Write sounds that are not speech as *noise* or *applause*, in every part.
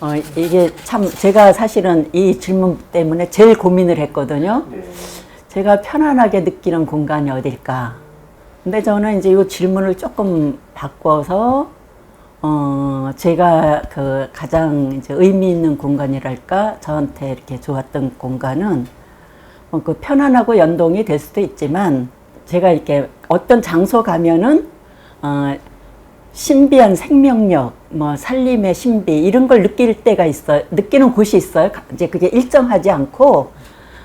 어, 이게 참 제가 사실은 이 질문 때문에 제일 고민을 했거든요. 네. 제가 편안하게 느끼는 공간이 어딜까? 근데 저는 이제 이 질문을 조금 바꿔서 어, 제가 그 가장 이제 의미 있는 공간이랄까 저한테 이렇게 좋았던 공간은 어, 그 편안하고 연동이 될 수도 있지만 제가 이렇게 어떤 장소 가면은 어, 신비한 생명력, 뭐 살림의 신비 이런 걸 느낄 때가 있어요. 느끼는 곳이 있어요. 가- 이제 그게 일정하지 않고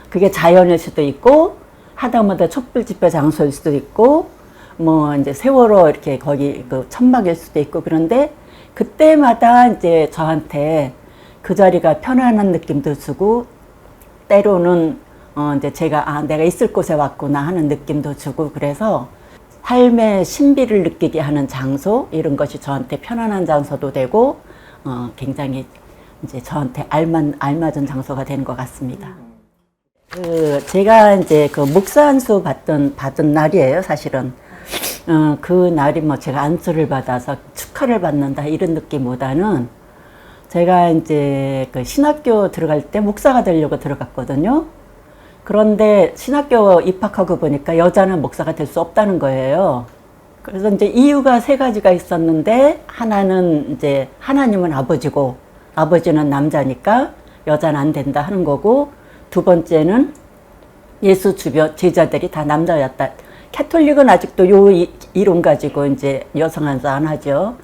그게 자연일 수도 있고 하다못해 촛불 집회 장소일 수도 있고 뭐 이제 세월호 이렇게 거기 그 천막일 수도 있고 그런데 그때마다 이제 저한테 그 자리가 편안한 느낌도 주고 때로는 어 이제 제가 아 내가 있을 곳에 왔구나 하는 느낌도 주고 그래서 삶의 신비를 느끼게 하는 장소 이런 것이 저한테 편안한 장소도 되고 어 굉장히 이제 저한테 알맞 알맞은 장소가 되는 것 같습니다. 그 제가 이제 그 목사 안수 받던 받은 날이에요, 사실은. 어, 그 날이 뭐 제가 안수를 받아서 축하를 받는다 이런 느낌보다는 제가 이제 그 신학교 들어갈 때 목사가 되려고 들어갔거든요. 그런데 신학교 입학하고 보니까 여자는 목사가 될 수 없다는 거예요. 그래서 이제 이유가 세 가지가 있었는데 하나는 이제 하나님은 아버지고 아버지는 남자니까 여자는 안 된다 하는 거고 두 번째는 예수 주변 제자들이 다 남자였다. 캐톨릭은 아직도 요 이- 이론 가지고 이제 여성 한사 안 하죠.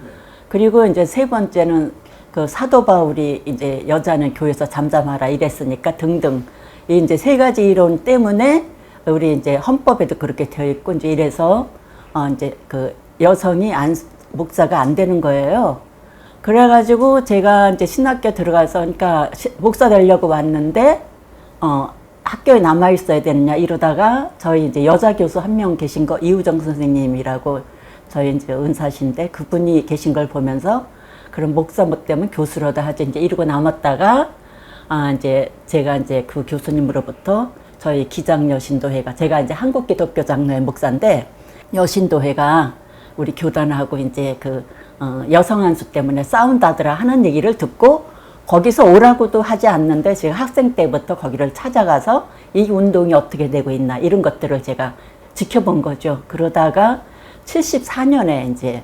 그리고 이제 세 번째는 그 사도 바울이 이제 여자는 교회에서 잠잠하라 이랬으니까 등등 이 이제 세 가지 이론 때문에 우리 이제 헌법에도 그렇게 되어 있고 이제 이래서 어 이제 그 여성이 안 목사가 안 되는 거예요. 그래가지고 제가 이제 신학교 들어가서 그러니까 시- 목사 되려고 왔는데 어 학교에 남아 있어야 되느냐 이러다가 저희 이제 여자 교수 한 명 계신 거 이우정 선생님이라고 저희 이제 은사신데 그분이 계신 걸 보면서 그럼 목사 못 되면 교수로다 하지 이제 이러고 남았다가 아 이제 제가 이제 그 교수님으로부터 저희 기장 여신도회가 제가 이제 한국 기독교 장로의 목사인데 여신도회가 우리 교단하고 이제 그 어, 여성 한수 때문에 싸운다더라 하는 얘기를 듣고 거기서 오라고도 하지 않는데 제가 학생 때부터 거기를 찾아가서 이 운동이 어떻게 되고 있나 이런 것들을 제가 지켜본 거죠. 그러다가 74년에 이제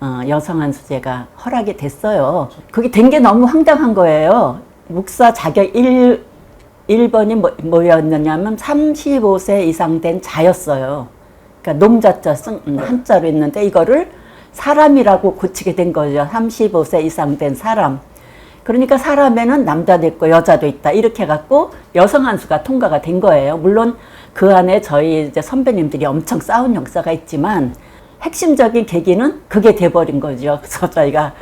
어, 여성 한수제가 허락이 됐어요. 그게 된 게 너무 황당한 거예요. 목사 자격 1, 1번이 뭐, 뭐였느냐면 35세 이상 된 자였어요. 그러니까 놈자자 쓴 음, 한자로 있는데 이거를 사람이라고 고치게 된 거죠. 35세 이상 된 사람. 그러니까 사람에는 남자도 있고 여자도 있다. 이렇게 해갖고 여성 한수가 통과가 된 거예요. 물론 그 안에 저희 이제 선배님들이 엄청 싸운 역사가 있지만 핵심적인 계기는 그게 돼버린 거죠. 그래서 저희가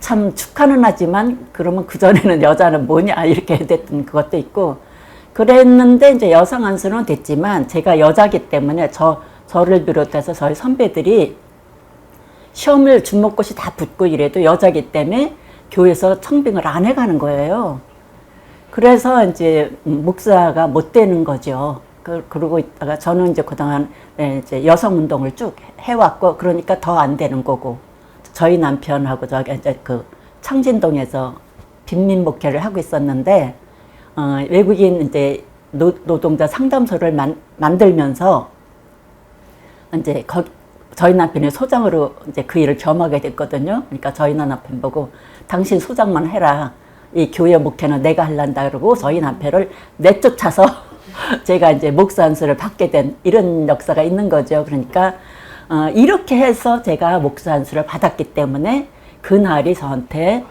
참 축하는 하지만 그러면 그전에는 *laughs* 여자는 뭐냐 이렇게 됐던 그것도 있고 그랬는데 이제 여성 한수는 됐지만 제가 여자기 때문에 저, 저를 비롯해서 저희 선배들이 시험을 준목고시 다 붙고 이래도 여자기 때문에 교회에서 청빙을 안 해가는 거예요. 그래서 이제 목사가 못 되는 거죠. 그, 그러고 있다가 저는 이제 그동안 네, 이제 여성 운동을 쭉 해왔고 그러니까 더 안 되는 거고 저희 남편하고 저기 이제 그 창진동에서 빈민 목회를 하고 있었는데 어, 외국인 이제 노, 노동자 상담소를 만, 만들면서 이제 거, 저희 남편이 소장으로 이제 그 일을 겸하게 됐거든요. 그러니까 저희 남편 보고 당신 소장만 해라. 이 교회 목회는 내가 할란다 그러고 저희 남편을 내쫓아서 *laughs* 제가 이제 목사 안수를 받게 된 이런 역사가 있는 거죠. 그러니까 어, 이렇게 해서 제가 목사 안수를 받았기 때문에 그 날이 저한테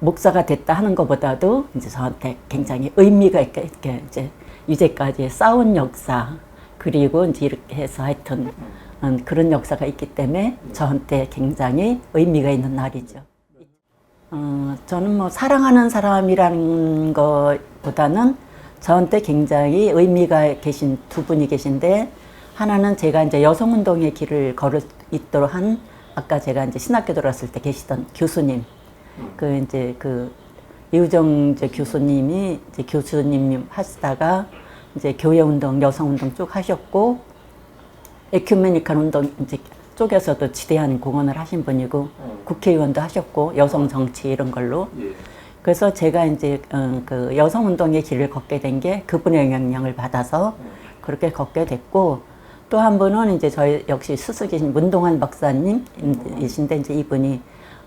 목사가 됐다 하는 것보다도 이제 저한테 굉장히 의미가 있게 이렇게 이제 이제까지 싸운 역사 그리고 이제 이렇게 해서 하여튼 음, 그런 역사가 있기 때문에 저한테 굉장히 의미가 있는 날이죠. 어, 저는 뭐 사랑하는 사람이라는 것보다는 저한테 굉장히 의미가 계신 두 분이 계신데 하나는 제가 이제 여성 운동의 길을 걸을 있도록 한 아까 제가 이제 신학교 들어왔을 때 계시던 교수님 그 이제 그 이우정 이제 교수님이 이제 교수님 하시다가 이제 교회 운동, 여성 운동 쭉 하셨고 에큐메니컬 운동 이제 쪽에서도 지대한 공헌을 하신 분이고 국회의원도 하셨고 여성 정치 이런 걸로. 예. 그래서 제가 이제 어, 그 여성 운동의 길을 걷게 된 게 그분의 영향을 받아서 그렇게 걷게 됐고 또 한 분은 이제 저희 역시 스승이신 문동환 박사님이신데 이제 이분이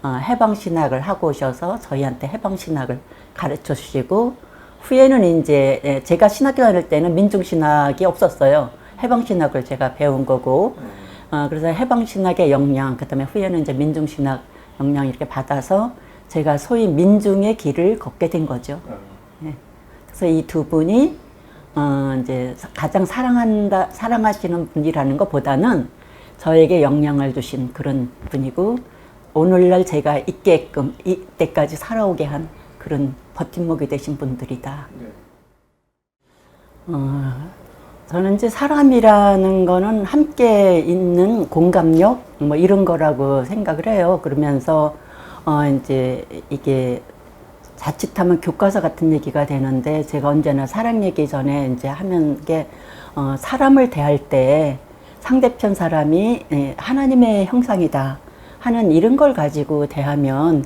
어, 해방 신학을 하고 오셔서 저희한테 해방 신학을 가르쳐 주시고 후에는 이제 예, 제가 신학교 다닐 때는 민중 신학이 없었어요. 해방 신학을 제가 배운 거고 어, 그래서 해방 신학의 영향 그다음에 후에는 이제 민중 신학 영향 이렇게 받아서 제가 소위 민중의 길을 걷게 된 거죠. 예. 그래서 이 두 분이 어, 이제 가장 사랑한다 사랑하시는 분이라는 것보다는 저에게 영향을 주신 그런 분이고 오늘날 제가 있게끔 이때까지 살아오게 한 그런 버팀목이 되신 분들이다. 어, 저는 이제 사람이라는 거는 함께 있는 공감력 뭐 이런 거라고 생각을 해요. 그러면서 어 이제 이게 자칫하면 교과서 같은 얘기가 되는데 제가 언제나 사랑 얘기 전에 이제 하면 게 어, 사람을 대할 때 상대편 사람이 예, 하나님의 형상이다 하는 이런 걸 가지고 대하면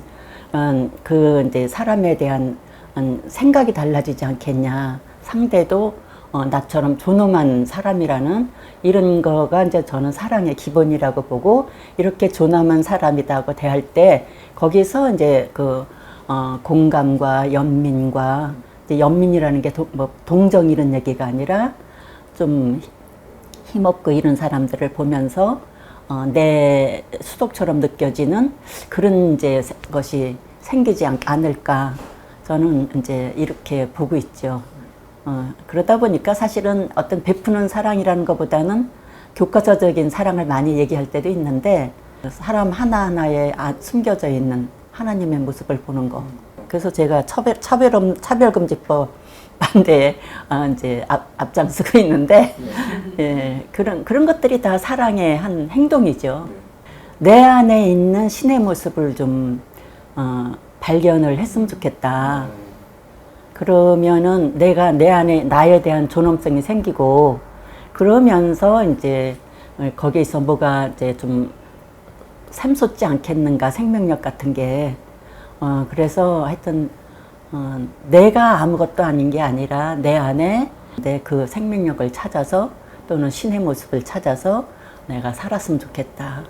음, 그 이제 사람에 대한 음, 생각이 달라지지 않겠냐. 상대도 어, 나처럼 존엄한 사람이라는 이런 거가 이제 저는 사랑의 기본이라고 보고 이렇게 존엄한 사람이라고 대할 때 거기서 이제 그 어, 공감과 연민과 이제 연민이라는 게 도, 뭐 동정 이런 얘기가 아니라 좀 힘없고 이런 사람들을 보면서 어, 내 수독처럼 느껴지는 그런 이제 세- 것이 생기지 않, 않을까 저는 이제 이렇게 보고 있죠. 어, 그러다 보니까 사실은 어떤 베푸는 사랑이라는 것보다는 교과서적인 사랑을 많이 얘기할 때도 있는데 사람 하나하나에 아- 숨겨져 있는 하나님의 모습을 보는 거. 그래서 제가 차별, 차별, 차별금지법 *laughs* 반대에 어, 이제 앞, 앞장서고 있는데 예, 그런, 그런 것들이 다 사랑의 한 행동이죠. 내 안에 있는 신의 모습을 좀 어, 발견을 했으면 좋겠다. 그러면은 내가 내 안에 나에 대한 존엄성이 생기고 그러면서 이제 거기에서 뭐가 이제 좀 샘솟지 않겠는가 생명력 같은 게. 어, 그래서 하여튼 어, 내가 아무것도 아닌 게 아니라 내 안에 내 그 생명력을 찾아서 또는 신의 모습을 찾아서 내가 살았으면 좋겠다